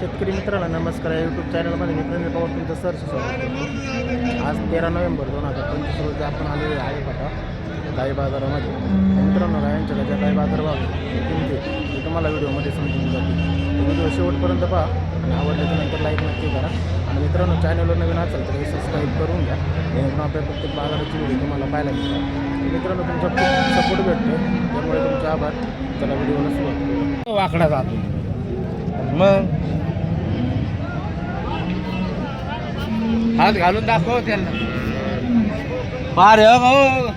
शेतकरी मित्राला नमस्कार. या यूट्यूब चॅनलमध्ये मी प्रेम पवार तुमचं सरचं स्वागत आज तेरा नोव्हेंबर दोन हजार पंचवीस रोजी आपण आलेलो आहे पाटा गाई बाजारामध्ये. मित्रांनो गायांच्या ज्या काही बाजारभाव आहे, किमती ते तुम्हाला व्हिडिओमध्ये समजून जाते व्हिडिओ शेवटपर्यंत पहा आणि आवडल्याच्या नंतर लाईक नक्की करा. आणि मित्रांनो चॅनलवर नवीन असेल तर सबस्क्राईब करून घ्या. जेणेकरून आपल्या प्रत्येक बाजाराची व्हिडिओ तुम्हाला पाहायला मिळतात मित्रांनो तुमचा खूप सपोर्ट भेटतो त्यामुळे तुमचा आभार. चला व्हिडिओला सुरुवात वाकडा जातो. मग? हात घालून दाखव त्यांना. पार हो भाऊ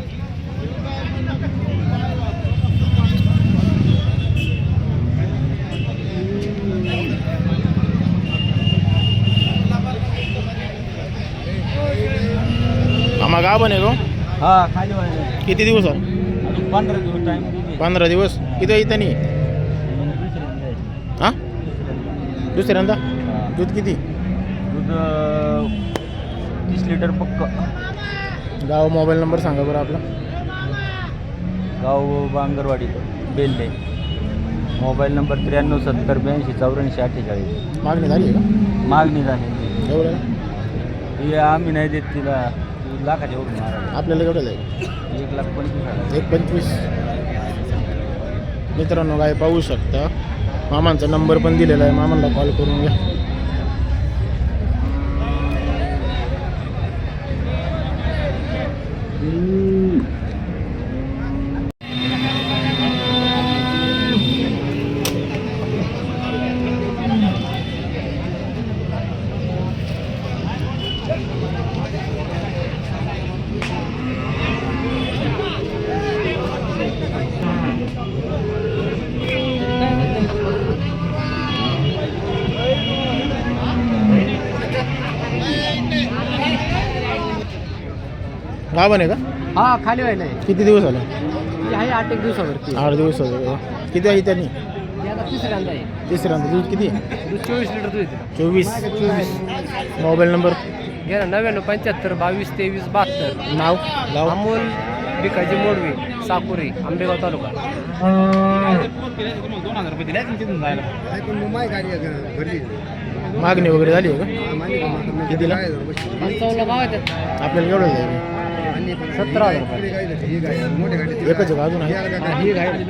आम्हा गाव पण आहे गो. हा खाली व्हायला. किती दिवस आहे अजून पंधरा दिवस टाइम पंधरा दिवस. किती इथं नाही. हां? दुसऱ्यांदा? दूध किती? दूध तीस लिटर पक्क. गाव मोबाईल नंबर सांगा बरं आपला. गाव बांगरवाडी बेल्ले. मोबाईल नंबर त्र्याण्णव सत्तर ब्याऐंशी चौऱ्याऐंशी अठ्ठेचाळीस. मागणी झाली आहे का? मागणी झालेली एवढं ही आम्ही नाही देत तिला. लाखाच्या वरून मारायला. आपल्याला एवढं जाईल एक लाख पंचवीस हजार. एक पंचवीस. मित्रांनो काय पाहू शकता? मामांचा नंबर पण दिलेला आहे. मामांना कॉल करून घ्या. Deus. गाव आहे का? हा खाली व्हायला किती दिवस झाले? आहे आठ एक दिवसावरती. आठ दिवस झाले. किती आहे त्यांनी? आता तिसऱ्यांदा आहे. तिसऱ्यांदा दूध किती दूध चोवीस लिटर दूध येते चोवीस. चोवीस मोबाईल नंबर? घे ना नव्याण्णव पंच्याहत्तर बावीस तेवीस बहात्तर. नाव? गाव अमोल बिकाजी मोडवे साकुरे आंबेगाव तालुका. मागणी वगैरे झाली आहे का? कितीला? पंचावन्न भाव आहेत आपल्याला केवढं सतरा हजार रुपये. एकच आहे का? अजून आहे? ही गाडी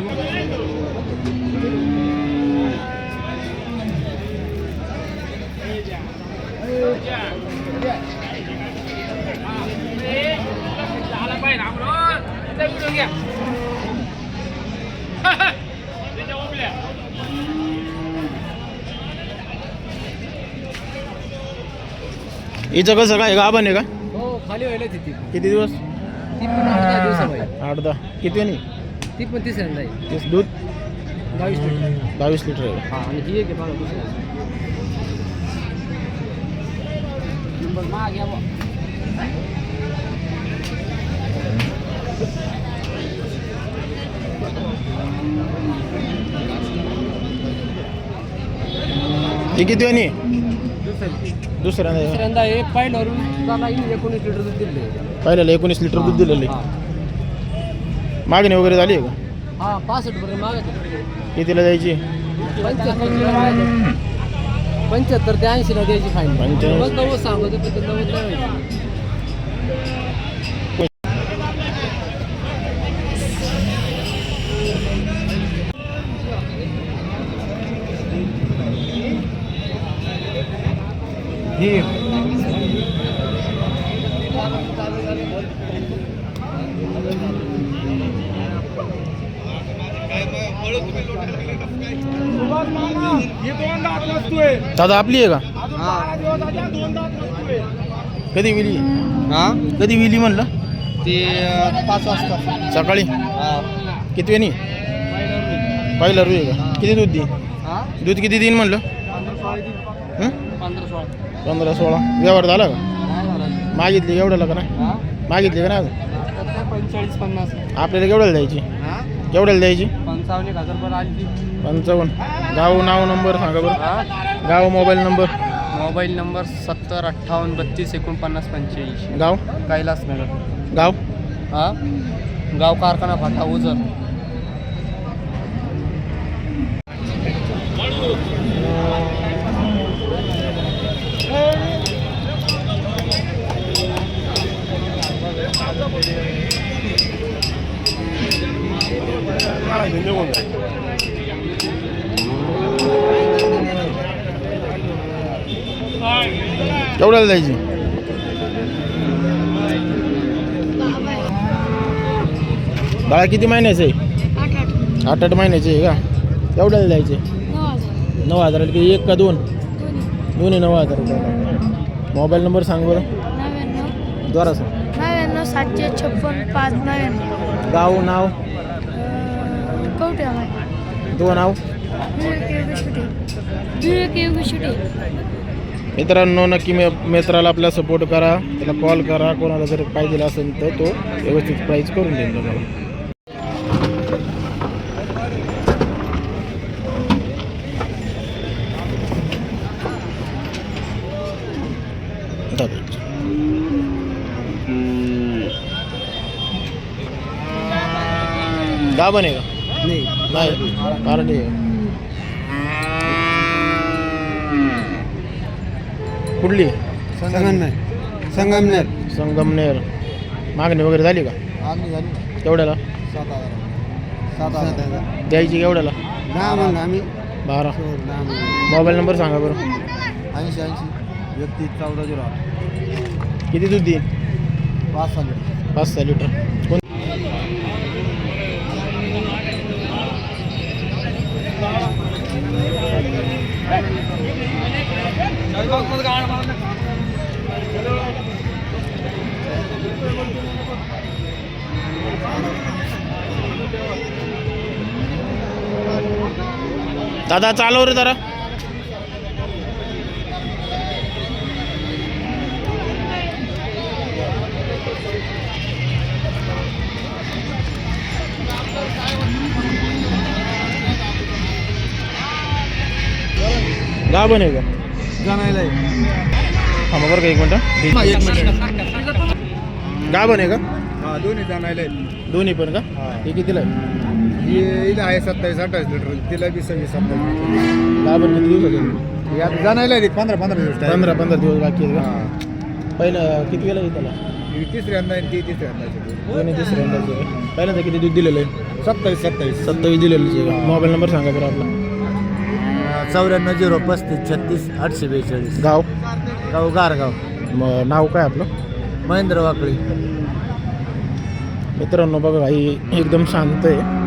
हिचं कसं काय? गाभण आहे का? खाली व्हायला ती किती दिवस? ती पण आठ दहा दिवसामध्ये आठ दहा. किती नाही ती पण तिसऱ्यांदा आहे तेच दूध? बावीस लिटर. बावीस लिटर आहे. हा आणि ही एक आहे बघा दुसऱ्या नंबर माग या बुवा. ही किती आणि? दुसऱ्या दुसऱ्यांदा तिसऱ्यांदा हे पहिल्यावरून ही एकोणीस लिटर दूध दिले पहिल्याला एकोणीस लिटर दूध दिलेलं. आहे. मागणी वगैरे झाली आहे का? हा पासष्ट पर्यंत मागायचं कितीला द्यायची? पंच्याहत्तर पंच्याहत्तर ते ऐंशीला द्यायची फाईन पंच्याऐंशी. नव्वद नव्वद सांगतो पण ते नव्वद नाही व्हायचं. ही दादा आपली आहे का? हा कधी विली? हा? कधी विली म्हणलं? ते पाच वाजता. सकाळी? किती वेणी पहिला रुई आहे का? किती दूध दे? हा? दूध किती देईन म्हणलं? पंधरा सोळा. व्यवहार झाला का? मागितली एवढ्याला का नाही? मागितली का नाही अजून? पंचेचाळीस पन्नास. आपल्याला केवढ्याला द्यायची? हा? केवढ्याला द्यायची? पंचावन्न एक हजार रुपये आली पंचावन्न. गाव नाव नंबर सांगा बरं. हा? गाव मोबाईल नंबर. मोबाईल नंबर सत्तर अठ्ठावन्न बत्तीस एकोणपन्नास पंच्याऐंशी गाव? कैलास नगर गाव? हा? गाव कारखाना फाटा मुलगा आहे केवढ्याला द्यायची. बाळा किती महिन्याचे? आठ आठ महिन्याचे का? केवढ्याला द्यायचे? नऊ हजार. किती एक का दोन? दोन नऊ हजार मोबाईल नंबर सांग बरं. द्वारा सांग. नव्याण्णव सातशे छप्पन पाच नव्याण्णव. गाव नाव? कवटे आहे दोन नाव विवेक योगी शुटे विवेक मित्रांनो नक्की मे मित्राला आपला सपोर्ट करा. त्याला कॉल करा. कोणाला जर पाहिजे असेल तर तो व्यवस्थित प्राईज करून देईल तुम्हाला. दादा. गाभण आहे का नाही आहे कुठली? संगमनेर. संगमनेर. संगमनेर. मागणी वगैरे झाली का? आम्ही झाली. केवढ्याला सात हजार. सात हजार. द्यायची केवढ्याला दहा म्हणलं आम्ही. बारा. दहा म्हणलं. मोबाईल नंबर सांगा बरं. ऐंशी ऐंशी. व्यक्ती चौदा झिरो आठ. किती दूध देईल? पाच साली पाच सहा लिटर. कोण दादा चालव रे जरा. गाभण बनेगा जाणायला थांबा बरं का एक मिनटं. एक मिनिट. गाभण आहे का? हा दोन्ही जाणायला दोन्ही पण का? हा. कितीला आहे? ही आहे सत्तावीस अठ्ठावीस लिटर. तिला बी सव्वीस सत्तावीस गाभण किती दिवस होते यात जाणायला आहे पंधरा पंधरा दिवस. पंधरा पंधरा दिवस बाकी आहेत हा. का पहिलं किती आहे त्याला? तिसऱ्यांदा ती तिसऱ्यांदा दोन्ही तिसऱ्यांदाचे आहे. पहिल्यांदा किती दूध दिलेलं आहे? सत्तावीस सत्तावीस. सत्तावीस दिलेलं आहे मोबाईल नंबर सांगा बरं आपला. चौऱ्याण्णव झिरो पस्तीस छत्तीस आठशे बेचाळीस. गाव? गाव गारगाव. म नाव काय आपलं? महेंद्र वाकळी. मित्रांनो बघा ही एकदम शांत आहे.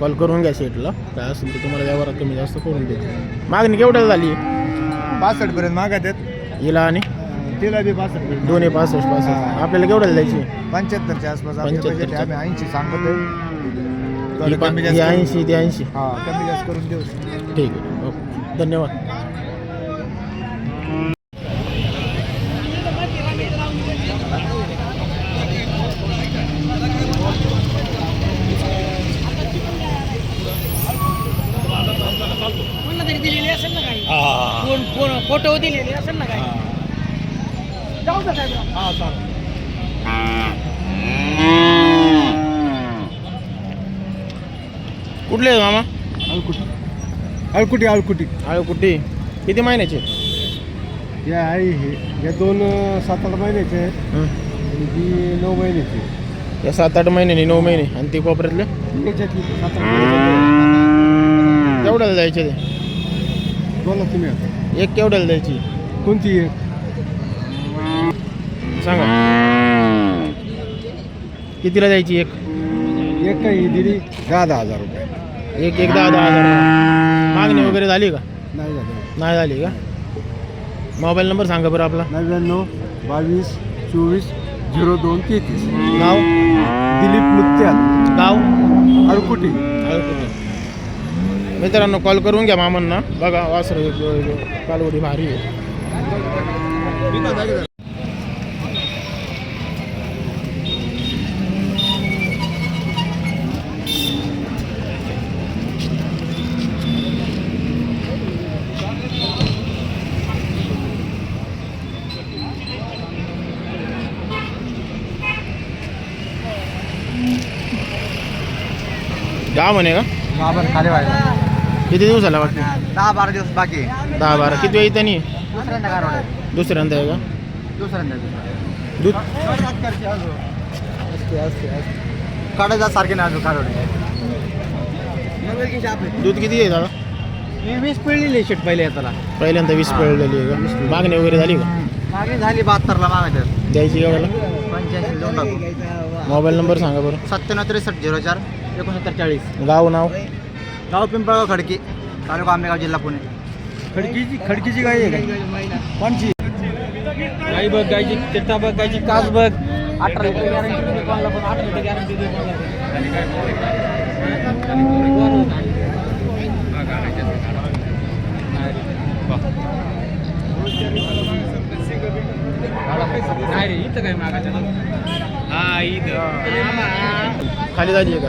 कॉल करून घ्या सेटला काय असेल ते तुम्हाला व्यवहारात कमी जास्त करून देते मागणी केवढ्याला झाली? पासष्ट पर्यंत मागत आहेत. हिला आणि? तिला बी पासष्ट पर्यंत दोन्ही पासष्ट पासष्ट. आपल्याला केवढ्याला द्यायची पंच्याहत्तरच्या आसपास आपलं 75 बजेट आहे. आम्ही ऐंशी सांगत आहे. थोडं पा- कमी जास्त करून- ऐंशी ती ऐंशी. हा कमी जास्त करून देऊ ठीक आहे. धन्यवाद. फोटो दिलेले असेल ना काही? जाऊ का साहेब. कुठले मामा? अळकुटी अळकुटी आळकुटी. किती महिन्याचे? या आहे हे. या दोन अं, सात आठ महिन्याचे. आहेत हं. आणि ही नऊ महिन्याची. या सात आठ महिने आणि नऊ महिने. आणि ते कोपऱ्यातले? त्याच्यातली सात आठ महिन्याची. केवढ्याला द्यायचे ते? बोला तुम्ही आता. एक केवढ्याला द्यायची कोणती एक? सांगा. कितीला द्यायची एक? एक काही दिली दहा दहा हजार रुपये. एक एक दहा दहा हजार. मागणी वगैरे झाली का नाही झालं नाही झाली का मोबाईल नंबर सांगा बरं आपला नव्याण्णव बावीस चोवीस झिरो दोन तेहतीस नाव दिलीप मुत्याल गाव अळकुटी आळकुटी. मित्रांनो कॉल करून घ्या मामांना बघा वासर कालवडी भारी आहे गाव म्हणे का? बाबर खाली व्हायला. किती दिवस झाला वाटतं? दहा बारा दिवस बाकी. आहे. दहा बारा. किती वेळ नाही दुसऱ्यांदा आहे. दुसऱ्यांदा आहे का? दुसऱ्यांदा दूध काढायचा सारखे नाही अजून कारवाड दूध किती आहे दादा? वीस पिळलेली शेट पहिले येताना पहिल्यांदा वीस पळलेली आहे का? मागणी वगैरे झाली का? मागणी झाली बहात्तरला मागायचं द्यायची का मला? पंच्याऐंशी टाकू. मोबाईल नंबर सांगा बरं. सत्त्याण्णव त्रेसष्ट झिरो चार. एकोणसत्तर चाळीस. गाव नाव? गाव पिंपळगाव खडकी. तालुका आंबेगाव जिल्हा पुणे. खडकीची खडकीची गाय आहे का? कोणची? गाई बघ गायची चिट्टा बघ गायची कास बघ. अठरा लिटर गॅरंटी कोणाला पण अठरा लिटर गॅरंटी नाही रे इथं काय मागायचं हा इथं. खाली आहे का?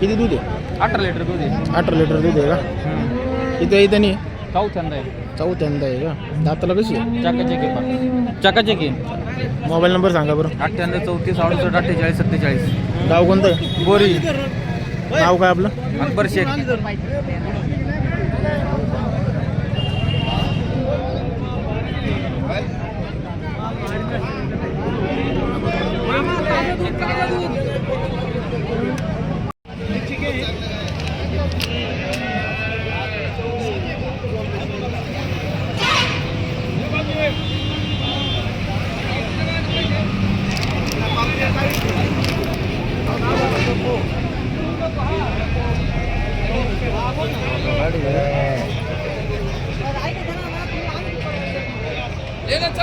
किती दूध आहे? अठरा लिटर दूध आहे. अठरा लिटर दूध आहे का? इथं इथं नाही चौथ्यांदा आहे. चौथ्यांदा आहे का? दाताला कशी चकाचक चकाचक. मोबाईल नंबर सांगा बरं. अठ्ठ्याण्णव चौतीस अडुसष्ट अठ्ठेचाळीस सत्तेचाळीस. गाव कोणतं? बोरी. नाव काय आपलं? अकबर शेख. 내가 짜.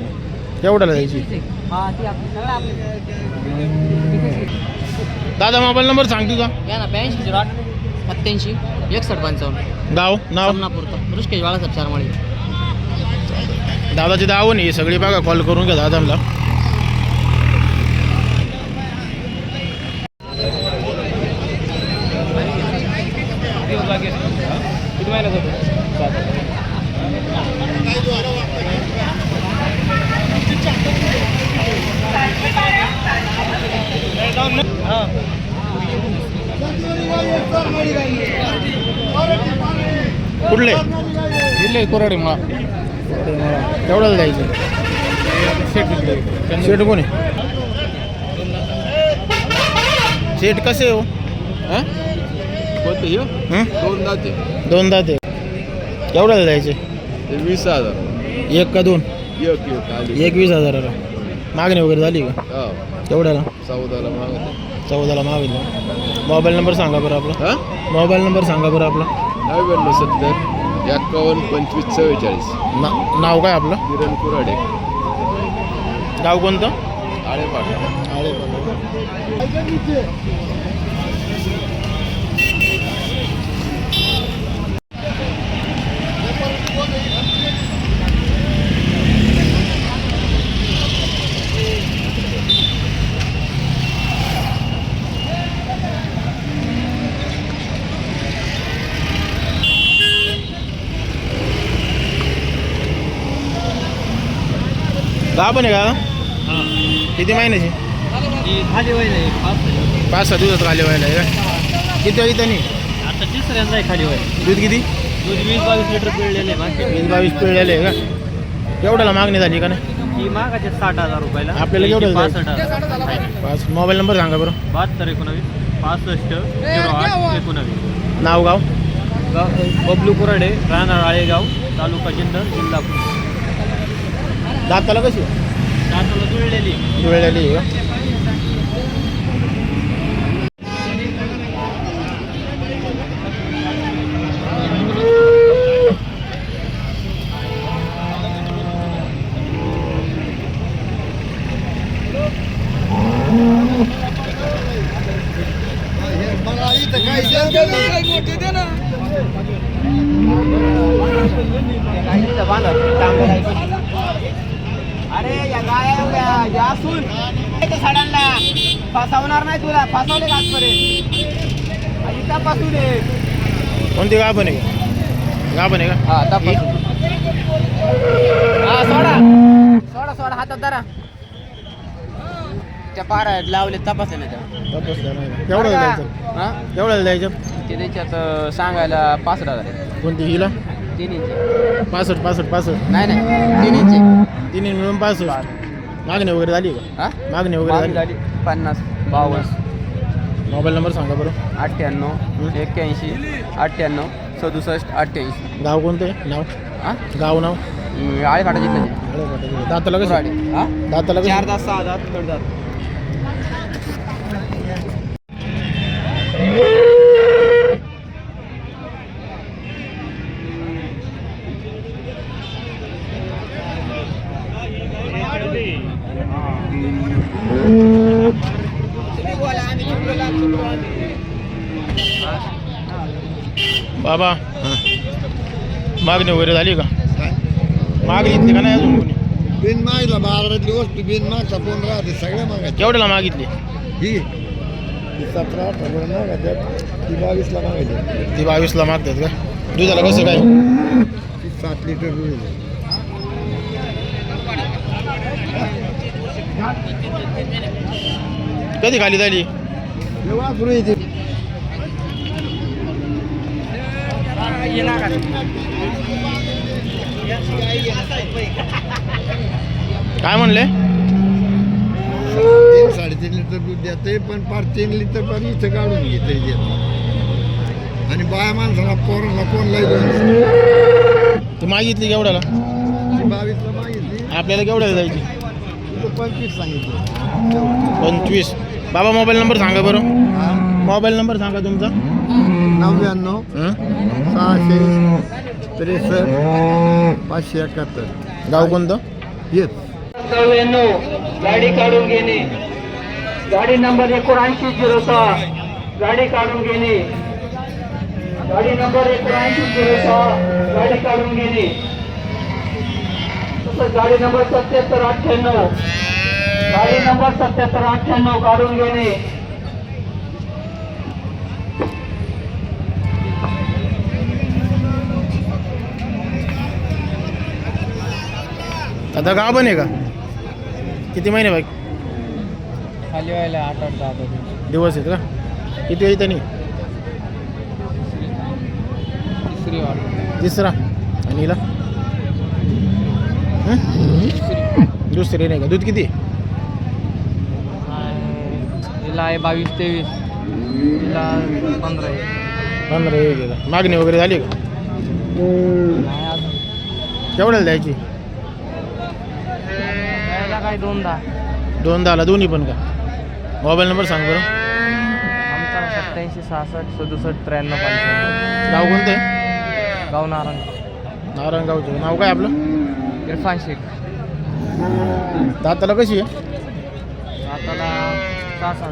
मराठी केवढ्याला द्यायची. हा ती आपली सगळं आपली दादा मोबाईल नंबर सांग तुझा. या ना ब्याऐंशी झिरो आठ सत्याऐंशी एकसष्ट पंचावन्न. गाव नाव? समनापूर ऋषिकेश बाळासाहेब चारमाळी. दादाची दावण आहे सगळी बघा कॉल करून घ्या दादाला. कुठले? जिल्हे कोराडे मला केवढ्याला द्यायचं. शेट कोण? शेट कसे हो? दोन जाते दोन दाते. केवढ्याला द्यायचे? वीस हजार. एक का दोन? एक एक आली. एक वीस हजाराला. मागणी वगैरे झाली का? हा. केवढ्याला चौदाला मागत चौदाला मागितलं मोबाईल नंबर सांगा बरं आपला. मोबाईल नंबर सांगा बरं आपला. नव्याण्णव सत्तर एक्कावन्न पंचवीस चव्वेचाळीस. ना नाव काय आपलं? किरण कुराडे. गाव कोणतं? आळेपाट आळे गाव पण आहे का? किती महिन्याची? खाली वय नाही पाच सहा दिवसात खाली व्हायला आहे का? किती नाही आता तिसऱ्यांदा आहे खाली वय दूध किती? दूध वीस बावीस लिटर पिळलेले बाकी वीस बावीस पिळलेले आहे का? केवढ्याला मागणी झाली का नाही? ही मागाचे साठ हजार रुपयाला आपल्याला केवढं पासष्ट हजार पाच. मोबाईल नंबर सांगा बरं. बहात्तर एकोणावीस पासष्ट झिरो आठ एकोणावीस. नाव गाव गाव? बबलू कुराडे राहणार आळेगाव तालुका जिल्हा जिल्हा पुणे. दाताला कशी? दाताला जुळलेली. जुळलेली आहे का अरे या गाया या असून साड्यांना फसवणार नाही तुला फसवले आजपर्यंत इथं फसू दे कोणती गाव का गाभण आहे का? हा? तपासून हा सोडा. सोडा सोडा हातात धरा. त्या पारा लावले तपासले? केवढ्याला द्यायचं. हा? केवढ्याला द्यायचं. ते त्याच्यात सांगायला पासष्ट हजार. कोणती हिला? तीन इंच. पासष्ट पासष्ट पासष्ट. नाही नाही. तीन इंच तिन्ही मिळून पासष्ट. मागणी वगैरे झाली का? हा? मागणी वगैरे झाली. पन्नास. बावन्न. मोबाईल नंबर सांगा बरं. अठ्ठ्याण्णव एक्क्याऐंशी अठ्ठ्याण्णव सदुसष्ट अठ्ठ्याऐंशी. गाव कोणतं? नाव? हा गाव नाव? आळे फाटा जिल्ह्याचे. दाताला कसं. हा? दाताला चार दात सहा दात दात. बाबा. मागणी वगैरे झाली का? मागणी इथली का नाही अजून कोणी? बिन मागला बाजारातली वस्तू बिन मागचा फोन राहते सगळ्या मागायच्या. केवढ्याला मागितली? ही. सतरा अठरा मागायच्यात ती बावीसला मागायची. ती बावीसला मागतात का? दुधाला कसं काय? ती सात लिटर दूध आहे. कधी खाली झाली? हे वासरू येते काय म्हणले? तीन साडेतीन लिटर दूध देते पण पार तीन लिटर पण इथं काढून घेते देत आणि बाया माणसाला पोराला कोण ती मागितली केवढ्याला ती बावीसला मागितली. आपल्याला केवढ्याला जायची? पंचवीस सांगितलं. पंचवीस. बाबा मोबाईल नंबर सांगा बरं. मोबाईल नंबर सांगा तुमचा. नव्याण्णव हं? सहाशे त्रेसष्ट पाचशे एकाहत्तर. गाव कोणतं? येत नव्याण्णव गाडी काढून घेणे. गाडी नंबर एकोणऐंशी झिरो सहा. गाडी काढून घेणे. गाडी नंबर एकोणऐंशी झिरो सहा. गाडी काढून घेणे. तसंच गाडी नंबर सत्याहत्तर अठ्ठ्याण्णव. गाडी नंबर सत्याहत्तर अठ्ठ्याण्णव काढून घेणे. आता गाव पण आहे का? किती महिने बाकी? खाली व्हायला आठ आठ दहा दहा दिवस. आहेत का? किती आहे त्यांनी? तिसरी वाट. तिसरा? आणि हिला? दुसरी नाही का? दूध किती? हिला आहे बावीस तेवीस. हिला पंधरा आहे. पंधरा मागणी वगैरे झाली का? केवढ्याला द्यायची? यायला काय दोन दहा दोन दहाला दोन्ही पण का? मोबाईल नंबर सांग बरं. आमचा सत्याऐंशी सहासष्ट सदुसष्ट त्र्याण्णव पंच्याण्णव. गाव कोणतं? आहे गाव नारायण नारायणगावचं नाव काय आपलं? इरफान शेख. दाताला कशी आहे? आताला सहा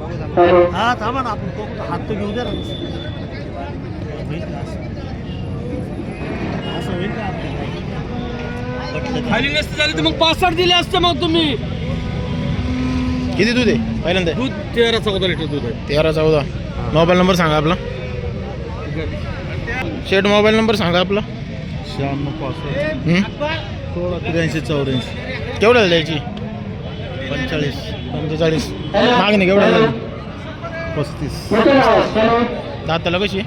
हा थांबा ना आपण हात तर घेऊ द्या ना. असं होईल का? खाली नसते झाली तर मग पासष्ट दिले असते मग तुम्ही. किती दूध आहे? पहिल्यांदा दूध तेरा चौदा लिटर दूध आहे. तेरा चौदा. मोबाईल नंबर सांगा आपला. शेट मोबाईल नंबर सांगा आपला. शहाण्णव पासष्ट? सोळा त्र्याऐंशी चौऱ्याऐंशी. केवढ्याला द्यायची? पंचेचाळीस. पंचेचाळीस मागणी केवढं झाली पस्तीस दाताला कशी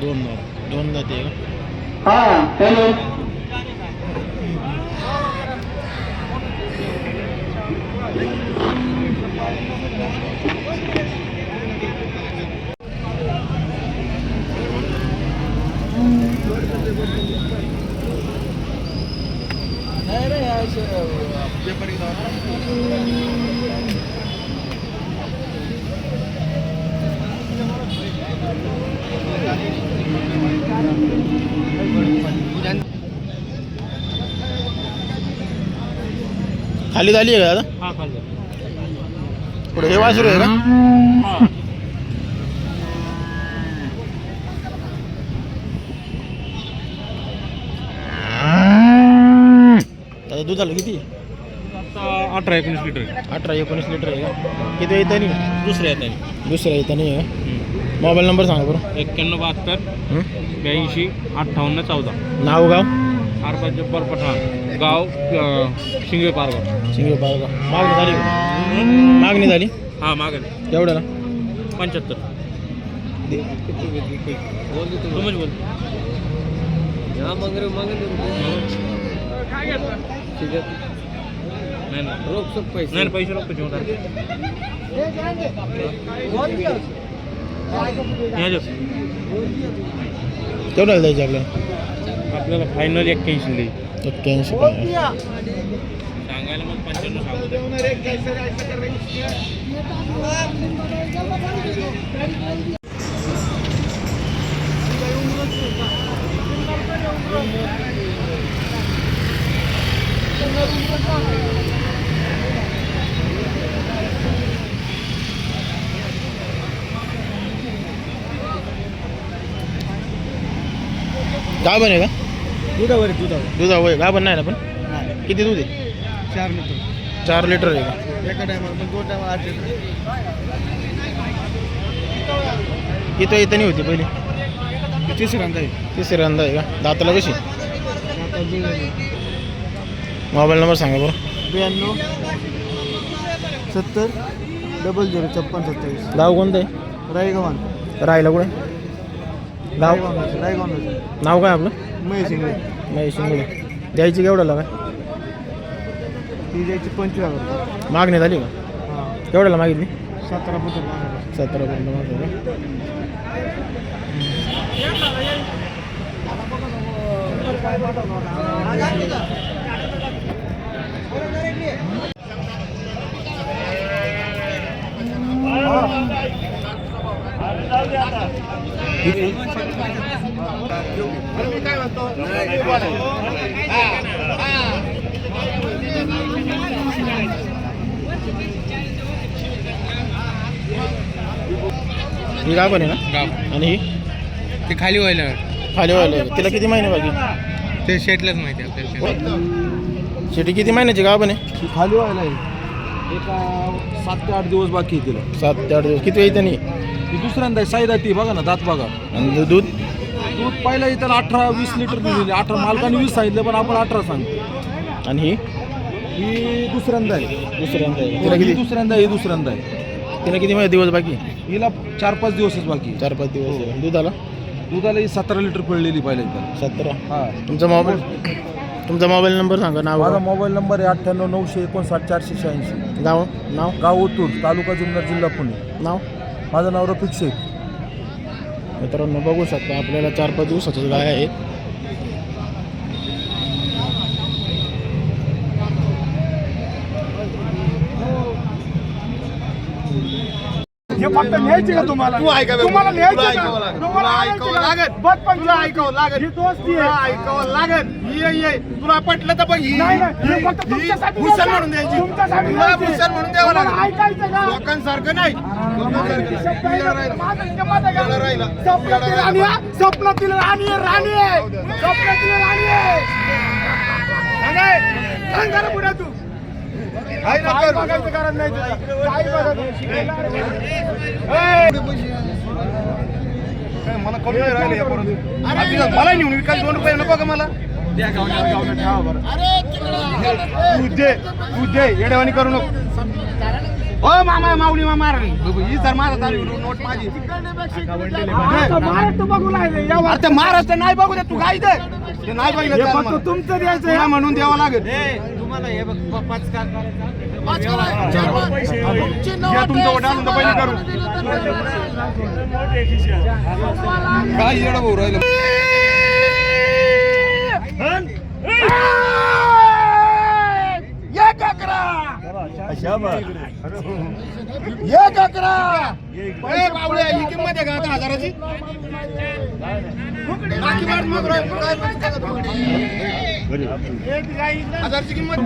दोन दात दोन दात आहे का नाही रे खाली झाली आहे का दादा हा खाली पुढे हे वासरू आहे का? दादा दुधाला किती? अठरा एकोणीस लिटर अठरा एकोणीस लिटर आहे का? किती येतं नाही दुसऱ्या येतात दुसऱ्या येतं नाही आहे मोबाईल नंबर सांगा बरं. एक्क्याण्णव बहात्तर? ब्याऐंशी अठ्ठावन्न चौदा. नाव गाव? आरबा जब्बर पठाण गाव शिंगवे पारगाव. शिंगे पारगाव. मागणी झाली का? मागणी झाली? हा मागं एवढ्याला पंच्याहत्तर. तुम्हीच बोल. नाही नाही. रोख सब पैसे. नाही पैसे रोख पैसे होणार ह्या जो. तेवढ्याला द्यायचे आपल्याला. आपल्याला फायनल एक्क्याऐंशी देईल एक्क्याऐंशी काय सांगायला मग पंच्याण्णव सांगू द्या. गाभण आहे का दुधावर दुधावर. दुधा गाभण नाही ना पण? किती दूध आहे? चार लिटर. चार लिटर आहे का? एका टायमाला पण दोन टायमाला आठ लिटर. किती येतं नाही होती पहिली. तिसऱ्यांदा आहे. तिसऱ्यांदा आहे का? दाताला कशी? मोबाईल नंबर सांगा बरं. ब्याण्णव सत्तर डबल झिरो छप्पन सत्तावीस. गाव कोणतं आहे? रायगव्हाण. राहिला कुठे? रायगव्हाण नाव काय आपलं? महेश इंगळे. महेश शिंगोळे द्यायची केवढ्याला काय? ती द्यायची पंचवीस हजार मागणी झाली का? केवढ्याला मागितली? सतरा फुट सतरा पर्यंत मागितली ही गाव पण आहे ना? गाव. आणि ही? ते खाली व्हायला. खाली व्हायला. तिला किती महिने बाकी? ते शेटलाच माहिती आहे आपल्याला शेती किती महिन्याची गाव पण आहे? खाली व्हायला आहे. एक अं, सात ते आठ दिवस बाकी आहे तिला. सात ते आठ दिवस. किती येतं नाही ती दुसऱ्यांदा आहे, ती बघा ना दात बघा. आणि दूध? दूध पहिला इथं अठरा वीस लिटर दिलेली अठरा मालकाने वीस सांगितलं पण आपण अठरा सांगतो. आणि ही? ही दुसऱ्यांदा आहे. दुसऱ्यांदा आहे. तिला ही किती? दुसऱ्यांदा आहे, ही दुसऱ्यांदा आहे. तिला किती महिने दिवस बाकी? हिला चार पाच दिवसच बाकी आहे. चार पाच दिवस आहे. दुधाला? दुधाला ही सतरा लिटर पडलेली पहिल्या इथं सतरा. हा. तुमचा मोबाईल तुमचा मोबाईल नंबर सांगा नाव माझा मोबाईल नंबर आहे अठ्ठ्याण्णव नऊशे एकोणसाठ चारशे शहाऐंशी. गाव? नाव? गाव ओतूर तालुका जुन्नर जिल्हा पुणे. नाव? माझं नाव रफिक शेख. मित्रांनो बघू शकता आपल्याला चार पाच दिवसाच्याच गाय आहेत हे फक्त न्यायचे का तुम्हाला? तुम्हाला न्यायचे का? तुम्हाला ऐकावं लागत बस पण तुला ऐकावं लागत ही दोस्ती आहे. ऐकावं लागत ये ये. तुला पटलं तर बघ नाही नाही. हे फक्त तुमच्यासाठी भूषण म्हणून द्यायची. तुमच्यासाठी तुला भूषण म्हणून द्यावं लागत ऐकायचं का? लोकांसारखं नाही. स्वप्नातील राणी आहे, स्वप्नातील राणी आहे, राणी आहे. स्वप्नातील राणी आहे. सांग जरा पुढे तू. काय बघायचं कारण नाही काय बघायचं मला कमी राहिले मला नेऊन विकास दोन रुपये नको का मला? तू दे तू दे येडेवाणी करू नको. हो मामा माऊली मामा ही सर माझा चालू नोट माझी. महाराष्ट्र बघू लागले महाराष्ट्र नाही बघू दे तू काय दे ते नाही बघितलं फक्त तुमचं द्यायचं म्हणून द्यावं लागेल. घ्या तुमचं वोट आणून तर पहिले करू काय येडं भाऊ राहिलं? एक अकरा. एक अकरा ए, ही किंमत आहे का? आता हजाराची? बाकी वाट मग काय हजारची किंमत.